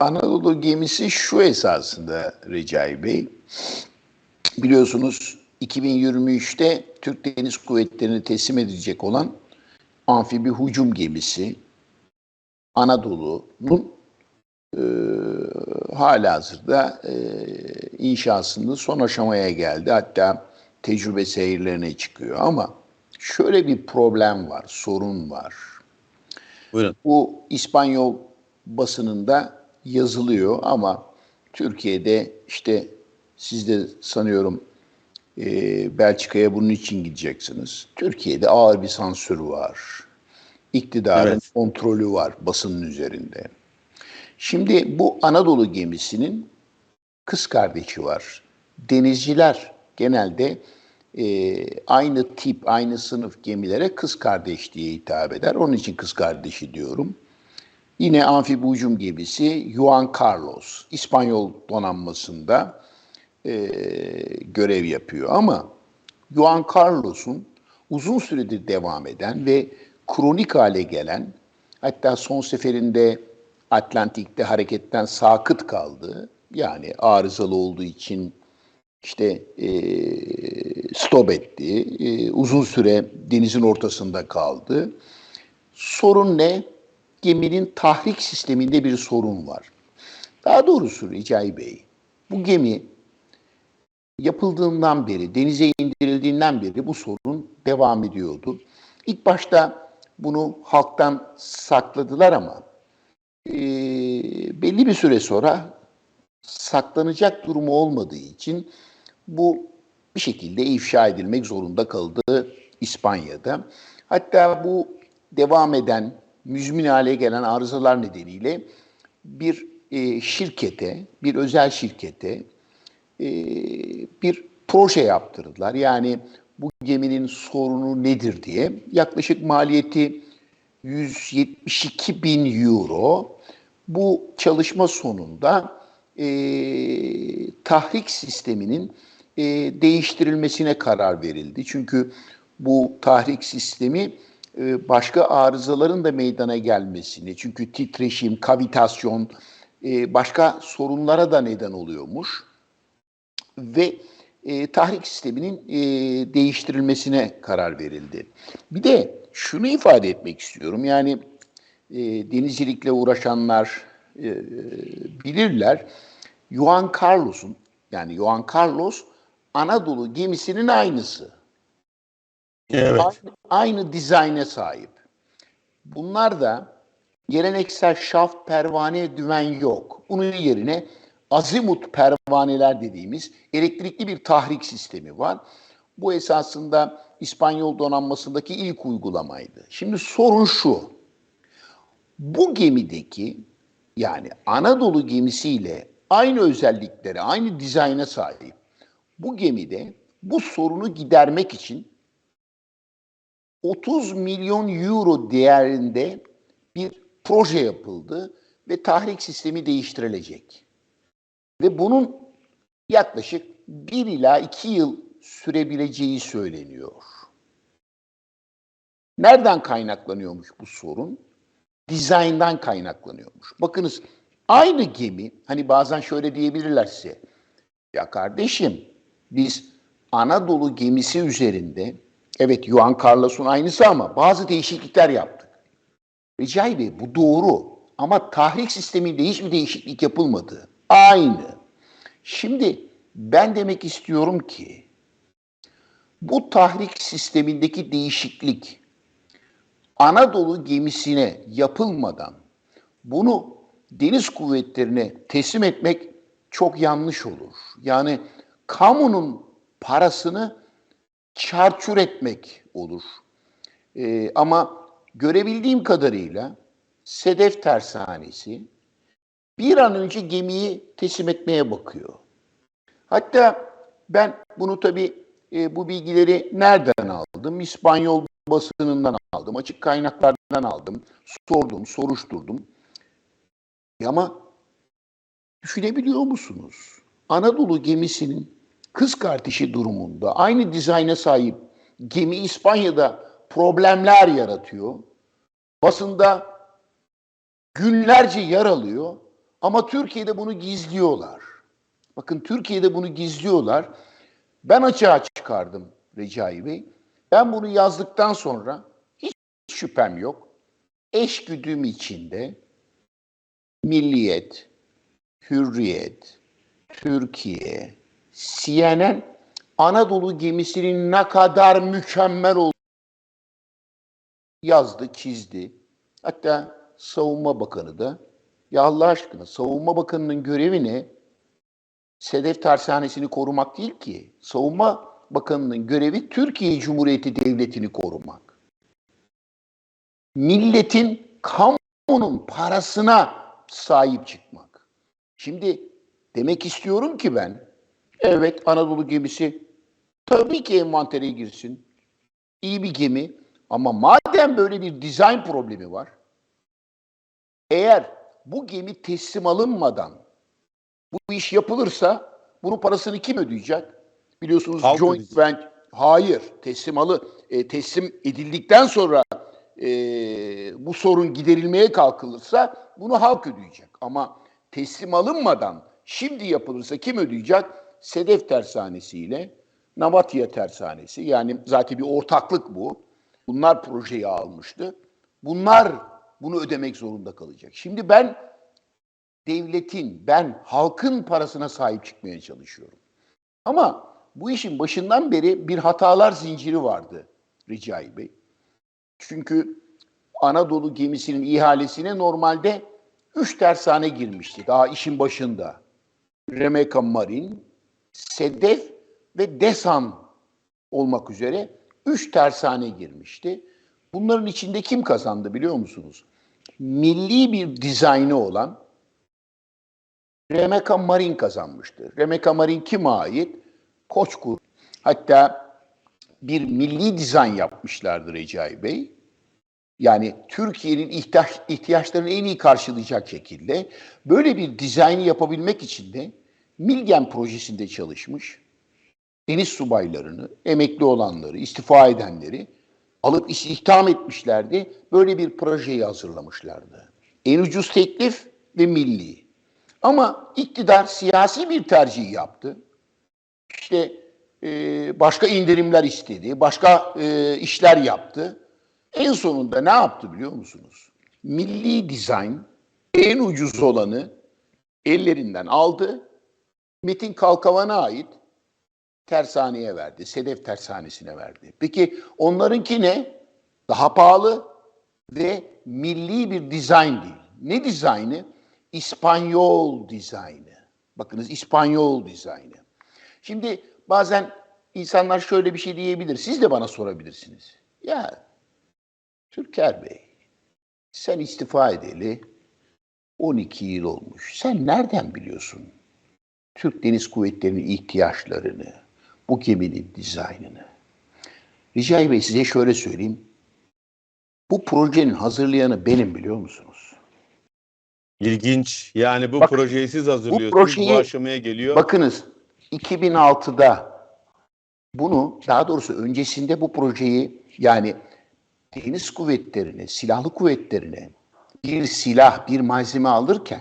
Anadolu gemisi şu esasında Recai Bey. Biliyorsunuz 2023'te Türk Deniz Kuvvetleri'ne teslim edilecek olan amfibi hücum gemisi Anadolu'nun e, hala hazırda e, inşasında son aşamaya geldi. Hatta tecrübe seyirlerine çıkıyor ama şöyle bir problem var, sorun var. Buyurun. Bu İspanyol basınında yazılıyor ama Türkiye'de işte siz de sanıyorum e, Belçika'ya bunun için gideceksiniz. Türkiye'de ağır bir sansürü var. İktidarın Evet. kontrolü var basının üzerinde. Şimdi bu Anadolu gemisinin kız kardeşi var. Denizciler genelde e, aynı tip, aynı sınıf gemilere kız kardeş diye hitap eder. Onun için kız kardeşi diyorum. Yine amfibi hücum gemisi Juan Carlos, İspanyol donanmasında e, görev yapıyor. Ama Juan Carlos'un uzun süredir devam eden ve kronik hale gelen, hatta son seferinde Atlantik'te hareketten sakıt kaldı. Yani arızalı olduğu için işte e, stop etti. E, uzun süre denizin ortasında kaldı. Sorun ne? Geminin tahrik sisteminde bir sorun var. Daha doğrusu Recai Bey, bu gemi yapıldığından beri, denize indirildiğinden beri bu sorun devam ediyordu. İlk başta bunu halktan sakladılar ama e, belli bir süre sonra saklanacak durumu olmadığı için bu bir şekilde ifşa edilmek zorunda kaldı İspanya'da. Hatta bu devam eden, müzmin hale gelen arızalar nedeniyle bir e, şirkete, bir özel şirkete e, bir proje yaptırdılar. Yani bu geminin sorunu nedir diye. Yaklaşık maliyeti 172 bin euro. Bu çalışma sonunda e, tahrik sisteminin e, değiştirilmesine karar verildi. Çünkü bu tahrik sistemi başka arızaların da meydana gelmesini, çünkü titreşim, kavitasyon, e, başka sorunlara da neden oluyormuş ve e, tahrik sisteminin e, değiştirilmesine karar verildi. Bir de şunu ifade etmek istiyorum. Yani e, denizcilikle uğraşanlar e, bilirler. Juan Carlos'un yani Juan Carlos Anadolu gemisinin aynısı. Evet. Aynı, aynı dizayne sahip. Bunlar da geleneksel şaft pervane dümen yok. Bunun yerine azimut pervaneler dediğimiz elektrikli bir tahrik sistemi var. Bu esasında İspanyol donanmasındaki ilk uygulamaydı. Şimdi sorun şu. Bu gemideki yani Anadolu gemisiyle aynı özelliklere, aynı dizayna sahip bu gemide bu sorunu gidermek için 30 milyon euro değerinde bir proje yapıldı ve tahrik sistemi değiştirilecek. Ve bunun yaklaşık 1 ila 2 yıl sürebileceği söyleniyor. Nereden kaynaklanıyormuş bu sorun? Dizayndan kaynaklanıyormuş. Bakınız aynı gemi, hani bazen şöyle diyebilirler size. Ya kardeşim biz Anadolu gemisi üzerinde, evet Juan Carlos'un aynısı ama bazı değişiklikler yaptık. Recai Bey bu doğru ama tahrik sisteminde hiçbir değişiklik yapılmadı. Aynı. Şimdi ben demek istiyorum ki bu tahrik sistemindeki değişiklik Anadolu gemisine yapılmadan bunu deniz kuvvetlerine teslim etmek çok yanlış olur. Yani kamunun parasını çarçur etmek olur. Ee, ama görebildiğim kadarıyla Sedef Tersanesi bir an önce gemiyi teslim etmeye bakıyor. Hatta ben bunu tabii e, bu bilgileri nereden aldım? İspanyol basınından aldım, açık kaynaklardan aldım, sordum, soruşturdum. E ama düşünebiliyor musunuz? Anadolu gemisinin kız kardeşi durumunda aynı dizayna sahip gemi İspanya'da problemler yaratıyor. Basında günlerce yer alıyor. Ama Türkiye'de bunu gizliyorlar. Bakın Türkiye'de bunu gizliyorlar. Ben açığa çıkardım Recai Bey. Ben bunu yazdıktan sonra hiç şüphem yok. Eşgüdüm içinde Milliyet, Hürriyet, Türkiye, CNN Anadolu gemisinin ne kadar mükemmel olduğunu yazdı, çizdi. Hatta Savunma Bakanı da ya Allah aşkına Savunma Bakanı'nın görevi ne? Sedef Tersanesi'ni korumak değil ki. Savunma Bakanı'nın görevi Türkiye Cumhuriyeti Devleti'ni korumak. Milletin, kamunun parasına sahip çıkmak. Şimdi demek istiyorum ki ben, evet Anadolu gemisi tabii ki envantere girsin. İyi bir gemi ama madem böyle bir dizayn problemi var, eğer bu gemi teslim alınmadan bu iş yapılırsa bunun parasını kim ödeyecek? Biliyorsunuz Halk joint ödeyecek. venture hayır teslim alı e, teslim edildikten sonra e, bu sorun giderilmeye kalkılırsa bunu halk ödeyecek. Ama teslim alınmadan şimdi yapılırsa kim ödeyecek? Sedef tersanesiyle Navatya tersanesi yani zaten bir ortaklık bu. Bunlar projeyi almıştı. Bunlar bunu ödemek zorunda kalacak. Şimdi ben devletin, ben halkın parasına sahip çıkmaya çalışıyorum. Ama bu işin başından beri bir hatalar zinciri vardı Recai Bey. Çünkü Anadolu gemisinin ihalesine normalde üç tersane girmişti daha işin başında. Remeka Marin, Sedef ve Desan olmak üzere üç tersane girmişti. Bunların içinde kim kazandı biliyor musunuz? Milli bir dizaynı olan Remeka Marin kazanmıştı. Remeka Marin kime ait? Koçkur. Hatta bir milli dizayn yapmışlardı Recai Bey. Yani Türkiye'nin ihtiyaç, ihtiyaçlarını en iyi karşılayacak şekilde böyle bir dizaynı yapabilmek için de Milgen projesinde çalışmış. Deniz subaylarını, emekli olanları, istifa edenleri alıp istihdam etmişlerdi. Böyle bir projeyi hazırlamışlardı. En ucuz teklif ve milli. Ama iktidar siyasi bir tercih yaptı. İşte e, başka indirimler istedi, başka e, işler yaptı. En sonunda ne yaptı biliyor musunuz? Milli dizayn en ucuz olanı ellerinden aldı. Metin Kalkavan'a ait tersaneye verdi. Sedef tersanesine verdi. Peki onlarınki ne? Daha pahalı ve milli bir dizayn değil. Ne dizaynı? İspanyol dizaynı. Bakınız İspanyol dizaynı. Şimdi bazen insanlar şöyle bir şey diyebilir. Siz de bana sorabilirsiniz. Ya Türker Bey sen istifa edeli 12 yıl olmuş. Sen nereden biliyorsun Türk Deniz Kuvvetleri'nin ihtiyaçlarını, bu geminin dizaynını? Recai Bey size şöyle söyleyeyim. Bu projenin hazırlayanı benim biliyor musunuz? İlginç. Yani bu Bak, projeyi siz hazırlıyorsunuz. Bu, projeyi- aşamaya geliyor. Bakınız 2006'da bunu daha doğrusu öncesinde bu projeyi yani deniz kuvvetlerine, silahlı kuvvetlerine bir silah, bir malzeme alırken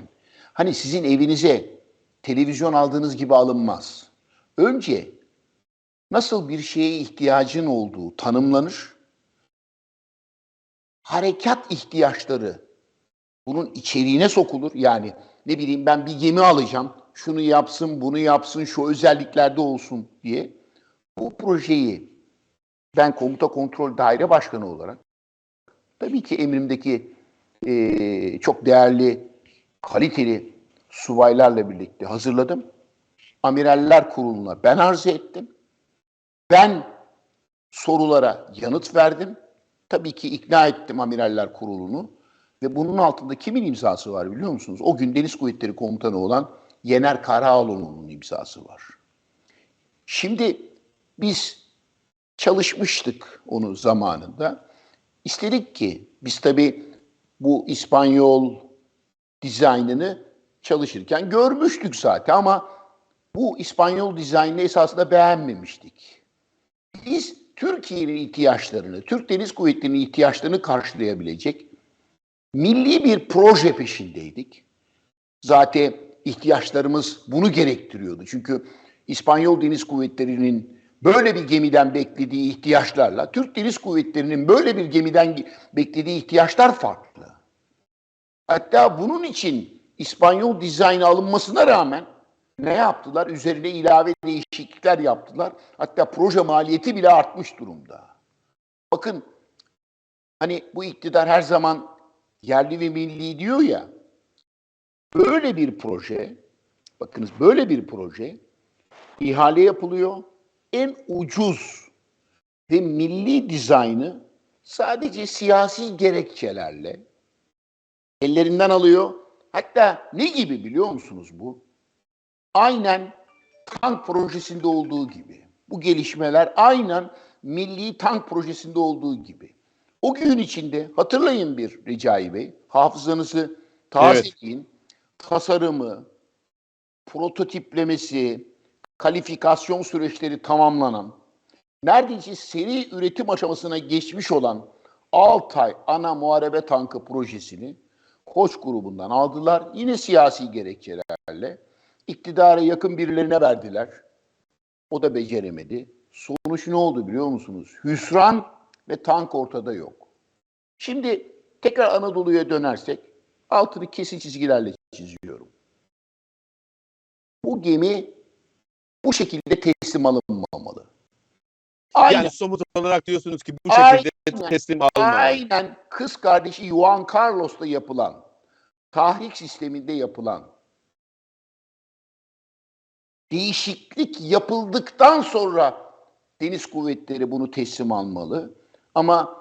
hani sizin evinize televizyon aldığınız gibi alınmaz. Önce nasıl bir şeye ihtiyacın olduğu tanımlanır. Harekat ihtiyaçları bunun içeriğine sokulur. Yani ne bileyim ben bir gemi alacağım. Şunu yapsın, bunu yapsın, şu özelliklerde olsun diye. Bu projeyi ben komuta kontrol daire başkanı olarak tabii ki emrimdeki eee, çok değerli, kaliteli subaylarla birlikte hazırladım. Amiraller Kurulu'na ben arz ettim. Ben sorulara yanıt verdim. Tabii ki ikna ettim Amiraller Kurulu'nu. Ve bunun altında kimin imzası var biliyor musunuz? O gün Deniz Kuvvetleri Komutanı olan Yener Karaoğlu'nun imzası var. Şimdi biz çalışmıştık onu zamanında. İstedik ki biz tabii bu İspanyol dizaynını çalışırken görmüştük zaten ama bu İspanyol dizaynını esasında beğenmemiştik. Biz Türkiye'nin ihtiyaçlarını, Türk Deniz Kuvvetleri'nin ihtiyaçlarını karşılayabilecek milli bir proje peşindeydik. Zaten ihtiyaçlarımız bunu gerektiriyordu. Çünkü İspanyol Deniz Kuvvetleri'nin böyle bir gemiden beklediği ihtiyaçlarla Türk Deniz Kuvvetleri'nin böyle bir gemiden ge- beklediği ihtiyaçlar farklı. Hatta bunun için İspanyol dizaynı alınmasına rağmen ne yaptılar? Üzerine ilave değişiklikler yaptılar. Hatta proje maliyeti bile artmış durumda. Bakın hani bu iktidar her zaman yerli ve milli diyor ya. Böyle bir proje, bakınız böyle bir proje ihale yapılıyor. En ucuz ve milli dizaynı sadece siyasi gerekçelerle ellerinden alıyor. Hatta ne gibi biliyor musunuz bu? Aynen tank projesinde olduğu gibi. Bu gelişmeler aynen milli tank projesinde olduğu gibi. O gün içinde hatırlayın bir Recai Bey, hafızanızı tazeleyin. Tasarımı, prototiplemesi, kalifikasyon süreçleri tamamlanan, neredeyse seri üretim aşamasına geçmiş olan Altay ana muharebe tankı projesini Koç grubundan aldılar. Yine siyasi gerekçelerle iktidara yakın birilerine verdiler. O da beceremedi. Sonuç ne oldu biliyor musunuz? Hüsran ve tank ortada yok. Şimdi tekrar Anadolu'ya dönersek altını kesin çizgilerle çiziyorum. Bu gemi bu şekilde teslim alınmamalı. Aynen, Yani somut olarak diyorsunuz ki bu Aynen. şekilde teslim alınmalı. aynen kız kardeşi Juan Carlos'ta yapılan, tahrik sisteminde yapılan değişiklik yapıldıktan sonra deniz kuvvetleri bunu teslim almalı. Ama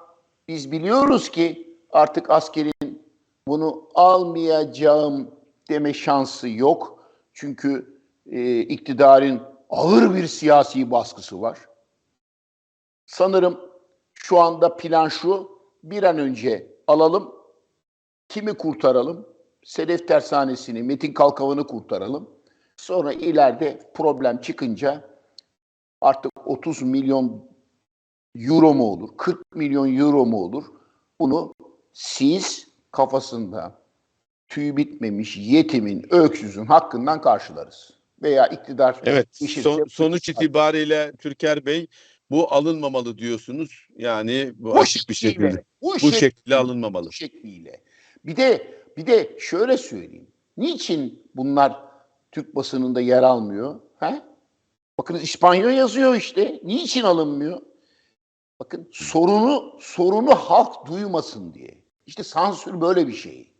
biz biliyoruz ki artık askerin bunu almayacağım deme şansı yok. Çünkü e, iktidarın ağır bir siyasi baskısı var. Sanırım şu anda plan şu, bir an önce alalım, kimi kurtaralım? Sedef Tersanesi'ni, Metin Kalkavan'ı kurtaralım. Sonra ileride problem çıkınca artık 30 milyon euro mu olur, 40 milyon euro mu olur? Bunu siz kafasında tüy bitmemiş yetimin, öksüzün hakkından karşılarız. Veya iktidar Evet. son- sonuç itibariyle Türker Bey bu alınmamalı diyorsunuz. Yani bu, bu açık bir şekliyle, şekilde. bu, Bu şekliyle, şekilde alınmamalı. bu şekliyle. Bir de bir de şöyle söyleyeyim. Niçin bunlar Türk basınında yer almıyor? He? Bakın İspanyol yazıyor işte. Niçin alınmıyor? Bakın sorunu sorunu halk duymasın diye. İşte sansür böyle bir şey.